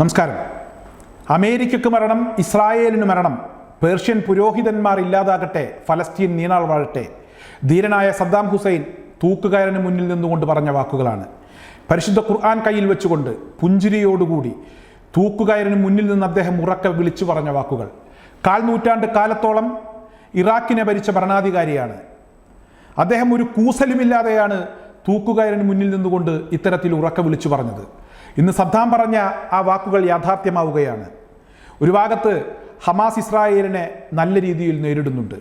നമസ്കാരം. അമേരിക്കക്ക് മരണം ഇസ്രായേലിന് മരണം പേർഷ്യൻ പുരോഹിതന്മാർ ഇല്ലാതാകട്ടെ ഫലസ്തീൻ നീണാൾ വാഴട്ടെ ധീരനായ സദ്ദാം ഹുസൈൻ തൂക്കുകയറിന് മുന്നിൽ നിന്നുകൊണ്ട് പറഞ്ഞ വാക്കുകളാണ്. പരിശുദ്ധ ഖുർആൻ കയ്യിൽ വെച്ചുകൊണ്ട് പുഞ്ചിരിയോടുകൂടി തൂക്കുകയറിന് മുന്നിൽ നിന്ന് അദ്ദേഹം ഉറക്കെ വിളിച്ചു പറഞ്ഞ വാക്കുകൾ. കാൽ നൂറ്റാണ്ട് കാലത്തോളം ഇറാഖിനെ ഭരിച്ച ഭരണാധികാരിയാണ്. അദ്ദേഹം ഒരു കൂസലുമില്ലാതെയാണ് തൂക്കുകയറിന് മുന്നിൽ നിന്നുകൊണ്ട് ഇത്തരത്തിൽ ഉറക്കെ വിളിച്ചു പറഞ്ഞത്. ഇന്ന് സദ്ദാം പറഞ്ഞ ആ വാക്കുകൾ യാഥാർത്ഥ്യമാവുകയാണ്. ഒരു ഭാഗത്ത് ഹമാസ് ഇസ്രായേലിനെ നല്ല രീതിയിൽ നേരിടുന്നുണ്ട്.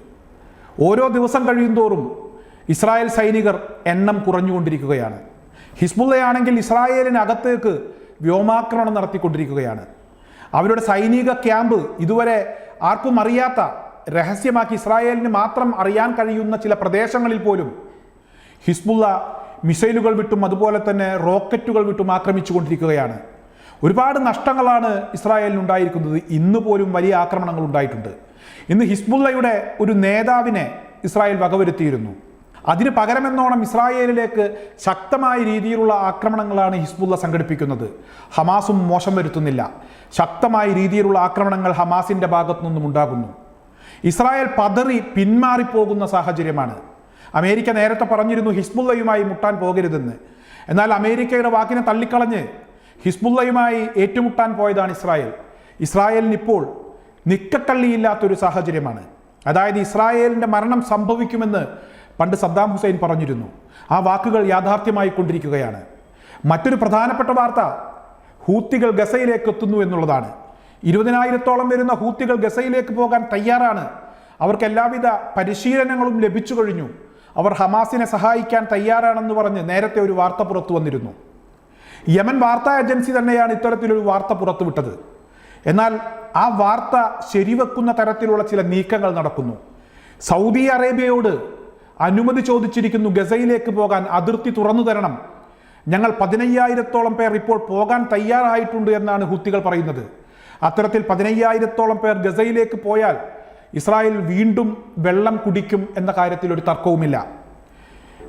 ഓരോ ദിവസം കഴിയുന്തോറും ഇസ്രായേൽ സൈനികർ എണ്ണം കുറഞ്ഞുകൊണ്ടിരിക്കുകയാണ്. ഹിസ്ബുള്ളയാണെങ്കിൽ ഇസ്രായേലിനകത്തേക്ക് വ്യോമാക്രമണം നടത്തിക്കൊണ്ടിരിക്കുകയാണ്. അവരുടെ സൈനിക ക്യാമ്പ് ഇതുവരെ ആർക്കും അറിയാത്ത രഹസ്യമാക്കി ഇസ്രായേലിന് മാത്രം അറിയാൻ കഴിയുന്ന ചില പ്രദേശങ്ങളിൽ പോലും ഹിസ്ബുള്ള മിസൈലുകൾ വിട്ടും അതുപോലെ തന്നെ റോക്കറ്റുകൾ വിട്ടും ആക്രമിച്ചുകൊണ്ടിരിക്കുകയാണ്. ഒരുപാട് നഷ്ടങ്ങളാണ് ഇസ്രായേലിനുണ്ടായിരിക്കുന്നത് ഇന്ന് പോലും വലിയ ആക്രമണങ്ങൾ ഉണ്ടായിട്ടുണ്ട്. ഇന്ന് ഹിസ്ബുള്ളയുടെ ഒരു നേതാവിനെ ഇസ്രായേൽ വകവരുത്തിയിരുന്നു. അതിന് പകരമെന്നോണം ഇസ്രായേലിലേക്ക് ശക്തമായ രീതിയിലുള്ള ആക്രമണങ്ങളാണ് ഹിസ്ബുള്ള സംഘടിപ്പിക്കുന്നത്. ഹമാസും മോശം വരുത്തുന്നില്ല. ശക്തമായ രീതിയിലുള്ള ആക്രമണങ്ങൾ ഹമാസിന്റെ ഭാഗത്തു നിന്നും ഉണ്ടാകുന്നു. ഇസ്രായേൽ പതറി പിന്മാറിപ്പോകുന്ന സാഹചര്യമാണ്. അമേരിക്ക നേരത്തെ പറഞ്ഞിരുന്നു ഹിസ്ബുള്ളയുമായി മുട്ടാൻ പോകരുതെന്ന്. എന്നാൽ അമേരിക്കയുടെ വാക്കിനെ തള്ളിക്കളഞ്ഞ് ഹിസ്ബുള്ളയുമായി ഏറ്റുമുട്ടാൻ പോയതാണ് ഇസ്രായേൽ. ഇസ്രായേലിന് ഇപ്പോൾ നിക്കക്കള്ളിയില്ലാത്തൊരു സാഹചര്യമാണ്. അതായത് ഇസ്രായേലിന്റെ മരണം സംഭവിക്കുമെന്ന് പണ്ട് സദ്ദാം ഹുസൈൻ പറഞ്ഞിരുന്നു. ആ വാക്കുകൾ യാഥാർത്ഥ്യമായി കൊണ്ടിരിക്കുകയാണ്. മറ്റൊരു പ്രധാനപ്പെട്ട വാർത്ത ഹൂത്തികൾ ഗസയിലേക്ക് എത്തുന്നു എന്നുള്ളതാണ്. ഇരുപതിനായിരത്തോളം വരുന്ന ഹൂത്തികൾ ഗസയിലേക്ക് പോകാൻ തയ്യാറാണ്. അവർക്ക് എല്ലാവിധ പരിശീലനങ്ങളും ലഭിച്ചു കഴിഞ്ഞു. അവർ ഹമാസിനെ സഹായിക്കാൻ തയ്യാറാണെന്ന് പറഞ്ഞ് നേരത്തെ ഒരു വാർത്ത പുറത്തു വന്നിരുന്നു. യമൻ വാർത്താ ഏജൻസി തന്നെയാണ് ഇത്തരത്തിലൊരു വാർത്ത പുറത്തുവിട്ടത് എന്നാൽ ആ വാർത്ത ശരിവെക്കുന്ന തരത്തിലുള്ള ചില നീക്കങ്ങൾ നടക്കുന്നു. സൗദി അറേബ്യയോട് അനുമതി ചോദിച്ചിരിക്കുന്നു ഗസയിലേക്ക് പോകാൻ അതിർത്തി തുറന്നു തരണം. ഞങ്ങൾ പതിനയ്യായിരത്തോളം പേർ ഇപ്പോൾ പോകാൻ തയ്യാറായിട്ടുണ്ട് എന്നാണ് ഹുത്തികൾ പറയുന്നത്. അത്തരത്തിൽ പതിനയ്യായിരത്തോളം പേർ ഗസയിലേക്ക് പോയാൽ ഇസ്രായേൽ വീണ്ടും വെള്ളം കുടിക്കും എന്ന കാര്യത്തിൽ ഒരു തർക്കവുമില്ല.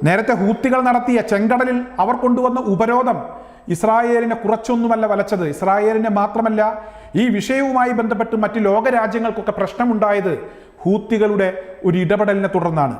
നേരത്തെ ഹൂത്തികൾ നടത്തിയ ചെങ്കടലിൽ അവർ കൊണ്ടുവന്ന ഉപരോധം ഇസ്രായേലിനെ കുറച്ചൊന്നുമല്ല വലച്ചത്. ഇസ്രായേലിനെ മാത്രമല്ല ഈ വിഷയവുമായി ബന്ധപ്പെട്ട് മറ്റ് ലോകരാജ്യങ്ങൾക്കൊക്കെ പ്രശ്നമുണ്ടായത് ഹൂത്തികളുടെ ഒരു ഇടപെടലിനെ തുടർന്നാണ്.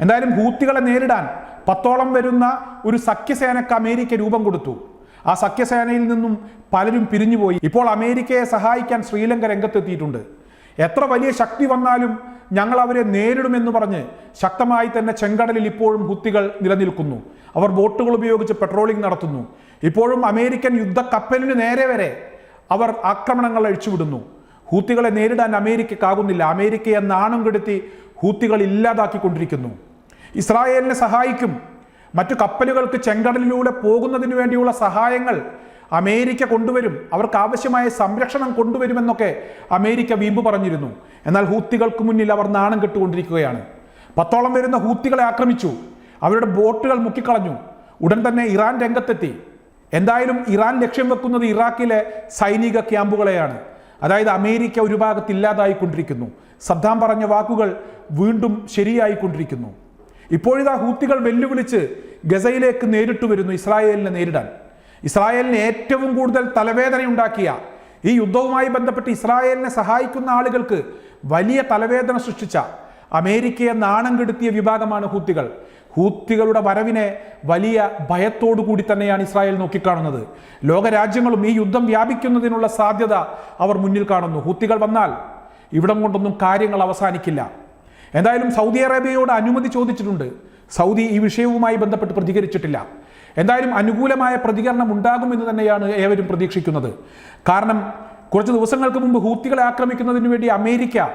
എന്തായാലും ഹൂത്തികളെ നേരിടാൻ പത്തോളം വരുന്ന ഒരു സഖ്യസേനക്ക് അമേരിക്ക രൂപം കൊടുത്തു. ആ സഖ്യസേനയിൽ നിന്നും പലരും പിരിഞ്ഞുപോയി. ഇപ്പോൾ അമേരിക്കയെ സഹായിക്കാൻ ശ്രീലങ്ക രംഗത്തെത്തിയിട്ടുണ്ട്. എത്ര വലിയ ശക്തി വന്നാലും ഞങ്ങൾ അവരെ നേരിടുമെന്ന് പറഞ്ഞ് ശക്തമായി തന്നെ ചെങ്കടലിൽ ഇപ്പോഴും ഹുത്തികൾ നിലനിൽക്കുന്നു. അവർ ബോട്ടുകൾ ഉപയോഗിച്ച് പെട്രോളിംഗ് നടത്തുന്നു. ഇപ്പോഴും അമേരിക്കൻ യുദ്ധ കപ്പലിന് നേരെ വരെ അവർ ആക്രമണങ്ങൾ അഴിച്ചുവിടുന്നു. ഹൂത്തികളെ നേരിടാൻ അമേരിക്കക്കാകുന്നില്ല അമേരിക്കയെ നാണം കെടുത്തി ഹൂത്തികൾ ഇല്ലാതാക്കിക്കൊണ്ടിരിക്കുന്നു. ഇസ്രായേലിനെ സഹായിക്കും. മറ്റു കപ്പലുകൾക്ക് ചെങ്കടലിലൂടെ പോകുന്നതിന് വേണ്ടിയുള്ള സഹായങ്ങൾ അമേരിക്ക കൊണ്ടുവരും. അവർക്ക് ആവശ്യമായ സംരക്ഷണം കൊണ്ടുവരുമെന്നൊക്കെ അമേരിക്ക വീമ്പ് പറഞ്ഞിരുന്നു. എന്നാൽ ഹൂത്തികൾക്ക് മുന്നിൽ അവർ നാണം കെട്ടുകൊണ്ടിരിക്കുകയാണ്. പത്തോളം വരുന്ന ഹൂത്തികളെ ആക്രമിച്ചു. അവരുടെ ബോട്ടുകൾ മുക്കിക്കളഞ്ഞു. ഉടൻ തന്നെ ഇറാൻ രംഗത്തെത്തി. എന്തായാലും ഇറാൻ ലക്ഷ്യം വെക്കുന്നത് ഇറാഖിലെ സൈനിക ക്യാമ്പുകളെയാണ്. അതായത് അമേരിക്ക ഒരു ഭാഗത്ത് ഇല്ലാതായിക്കൊണ്ടിരിക്കുന്നു. സദ്ദാം പറഞ്ഞ വാക്കുകൾ വീണ്ടും ശരിയായിക്കൊണ്ടിരിക്കുന്നു. ഇപ്പോഴിതാ ഹൂത്തികൾ വെല്ലുവിളിച്ച് ഗസയിലേക്ക് നേരിട്ട് വരുന്നു ഇസ്രായേലിനെ നേരിടാൻ. ഇസ്രായേലിന് ഏറ്റവും കൂടുതൽ തലവേദനയുണ്ടാക്കിയ ഈ യുദ്ധവുമായി ബന്ധപ്പെട്ട് ഇസ്രായേലിനെ സഹായിക്കുന്ന ആളുകൾക്ക് വലിയ തലവേദന സൃഷ്ടിച്ച അമേരിക്കയെ നാണം കെടുത്തിയ വിഭാഗമാണ് ഹൂത്തികൾ. ഹൂത്തികളുടെ വരവിനെ വലിയ ഭയത്തോടു കൂടി തന്നെയാണ് ഇസ്രായേൽ നോക്കിക്കാണുന്നത്. ലോകരാജ്യങ്ങളും ഈ യുദ്ധം വ്യാപിക്കുന്നതിനുള്ള സാധ്യത അവർ മുന്നിൽ കാണുന്നു. ഹൂത്തികൾ വന്നാൽ ഇവിടം കൊണ്ടൊന്നും കാര്യങ്ങൾ അവസാനിക്കില്ല. എന്തായാലും സൗദി അറേബ്യയോട് അനുമതി ചോദിച്ചിട്ടുണ്ട്. സൗദി ഈ വിഷയവുമായി ബന്ധപ്പെട്ട് പ്രതികരിച്ചിട്ടില്ല. എന്തായാലും അനുകൂലമായ പ്രതികരണം ഉണ്ടാകുമെന്ന് തന്നെയാണ് ഏവരും പ്രതീക്ഷിക്കുന്നത്. കാരണം കുറച്ച് ദിവസങ്ങൾക്ക് മുമ്പ് ഹൂത്തികളെ ആക്രമിക്കുന്നതിന് വേണ്ടി അമേരിക്ക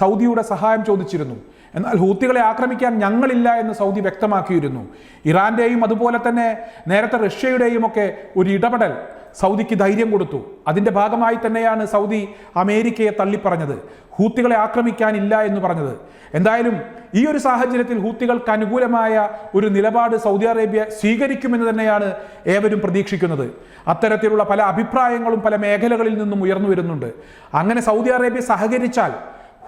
സൗദിയുടെ സഹായം ചോദിച്ചിരുന്നു. എന്നാൽ ഹൂത്തികളെ ആക്രമിക്കാൻ ഞങ്ങളില്ല എന്ന് സൗദി വ്യക്തമാക്കിയിരുന്നു. ഇറാന്റെയും അതുപോലെ തന്നെ നേരത്തെ റഷ്യയുടെയും ഒക്കെ ഒരു ഇടപെടൽ സൗദിക്ക് ധൈര്യം കൊടുത്തു. അതിന്റെ ഭാഗമായി തന്നെയാണ് സൗദി അമേരിക്കയെ തള്ളിപ്പറഞ്ഞത്. ഹൂത്തികളെ ആക്രമിക്കാനില്ല എന്ന് പറഞ്ഞത്. എന്തായാലും ഈ ഒരു സാഹചര്യത്തിൽ ഹൂത്തികൾക്ക് അനുകൂലമായ ഒരു നിലപാട് സൗദി അറേബ്യ സ്വീകരിക്കുമെന്ന് തന്നെയാണ് ഏവരും പ്രതീക്ഷിക്കുന്നത്. അത്തരത്തിലുള്ള പല അഭിപ്രായങ്ങളും പല മേഖലകളിൽ നിന്നും ഉയർന്നു വരുന്നുണ്ട്. അങ്ങനെ സൗദി അറേബ്യ സഹകരിച്ചാൽ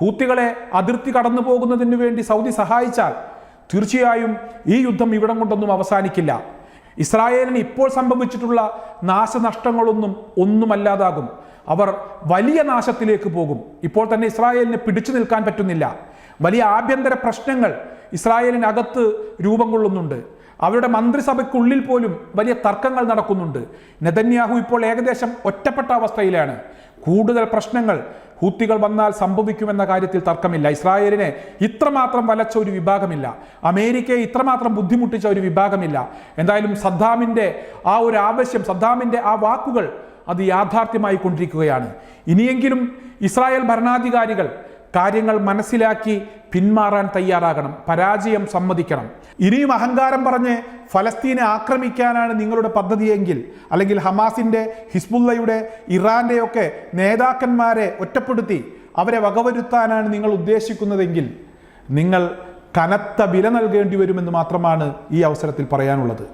ഹൂത്തികളെ അതിർത്തി കടന്നു പോകുന്നതിന് വേണ്ടി സൗദി സഹായിച്ചാൽ തീർച്ചയായും ഈ യുദ്ധം ഇവിടം കൊണ്ടൊന്നും അവസാനിക്കില്ല. ഇസ്രായേലിന് ഇപ്പോൾ സംഭവിച്ചിട്ടുള്ള നാശനഷ്ടങ്ങളൊന്നും ഒന്നുമല്ലാതാകും. അവർ വലിയ നാശത്തിലേക്ക് പോകും. ഇപ്പോൾ തന്നെ ഇസ്രായേലിന് പിടിച്ചു നിൽക്കാൻ പറ്റുന്നില്ല. വലിയ ആഭ്യന്തര പ്രശ്നങ്ങൾ ഇസ്രായേലിനകത്ത് രൂപം കൊള്ളുന്നുണ്ട്. അവരുടെ മന്ത്രിസഭയ്ക്കുള്ളിൽ പോലും വലിയ തർക്കങ്ങൾ നടക്കുന്നുണ്ട്. നെതന്യാഹു ഇപ്പോൾ ഏകദേശം ഒറ്റപ്പെട്ട അവസ്ഥയിലാണ്. കൂടുതൽ പ്രശ്നങ്ങൾ ഹൂത്തികൾ വന്നാൽ സംഭവിക്കുമെന്ന കാര്യത്തിൽ തർക്കമില്ല. ഇസ്രായേലിനെ ഇത്രമാത്രം വലച്ച ഒരു വിഭാഗമില്ല. അമേരിക്കയെ ഇത്രമാത്രം ബുദ്ധിമുട്ടിച്ച ഒരു വിഭാഗമില്ല. എന്തായാലും സദ്ദാമിന്റെ ആ ഒരു ആവശ്യം സദ്ദാമിന്റെ ആ വാക്കുകൾ അത് യാഥാർത്ഥ്യമായി കൊണ്ടിരിക്കുകയാണ്. ഇനിയെങ്കിലും ഇസ്രായേൽ ഭരണാധികാരികൾ കാര്യങ്ങൾ മനസ്സിലാക്കി പിന്മാറാൻ തയ്യാറാകണം പരാജയം സമ്മതിക്കണം. ഇനിയും അഹങ്കാരം പറഞ്ഞ് ഫലസ്തീനെ ആക്രമിക്കാനാണ് നിങ്ങളുടെ പദ്ധതിയെങ്കിൽ അല്ലെങ്കിൽ ഹമാസിന്റെ ഹിസ്ബുള്ളയുടെ ഇറാന്റെയൊക്കെ നേതാക്കന്മാരെ ഒറ്റപ്പെടുത്തി അവരെ വകവരുത്താനാണ് നിങ്ങൾ ഉദ്ദേശിക്കുന്നതെങ്കിൽ നിങ്ങൾ കനത്ത വില നൽകേണ്ടി വരുമെന്ന് മാത്രമാണ് ഈ അവസരത്തിൽ പറയാനുള്ളത്.